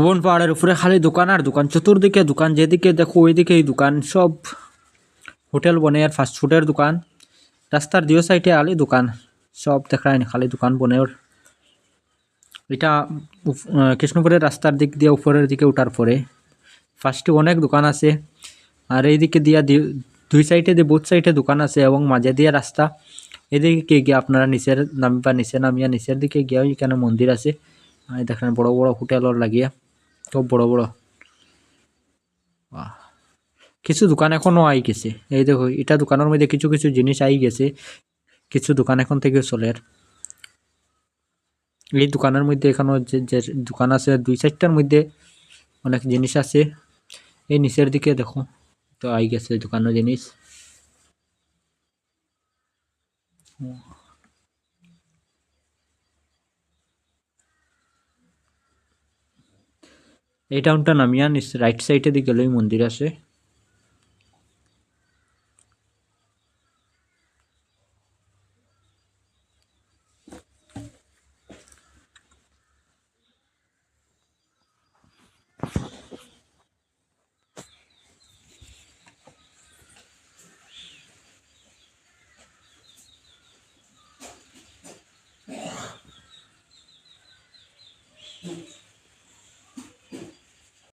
ভুবন পাহাড়ের উপরে খালি দোকান আর দোকান চতুর্দিকে দোকান, যেদিকে দেখো ওইদিকে এই দোকান। সব হোটেল বনে আর ফাস্টফুডের দোকান। রাস্তার দুই সাইডে আলি দোকান। সব দেখায় খালি দোকান বনে ওর। এটা কৃষ্ণপুরের রাস্তার দিক দিয়ে উপরের দিকে ওঠার পরে। ফার্স্টে অনেক দোকান আছে। আর এইদিকে দিয়া দুই সাইডে দিয়ে বোথ সাইডে দোকান আছে এবং মাঝে দিয়ে রাস্তা। এদিকে গিয়ে আপনারা নিচের নামবা নিচে নামিয়া নিচের দিকে গিয়ে এখানে মন্দির আছে। দেখেন বড় বড় হোটেলর লাগিয়া। খুব বড় বড়। কিছু দোকান এখনও আই গেছে। এই দেখো, এটা দোকানের মধ্যে কিছু কিছু জিনিস আই গেছে। কিছু দোকান এখন থেকে চলের এই দোকানের মধ্যে এখানে যে যে দোকান আছে, দুই চারটার মধ্যে অনেক জিনিস আছে। এই নিচের দিকে দেখো, তো আই গেছে দোকানের জিনিস। এই টাউনটা নামিয়া নিচ রাইট সাইডে দিকে লই মন্দির আছে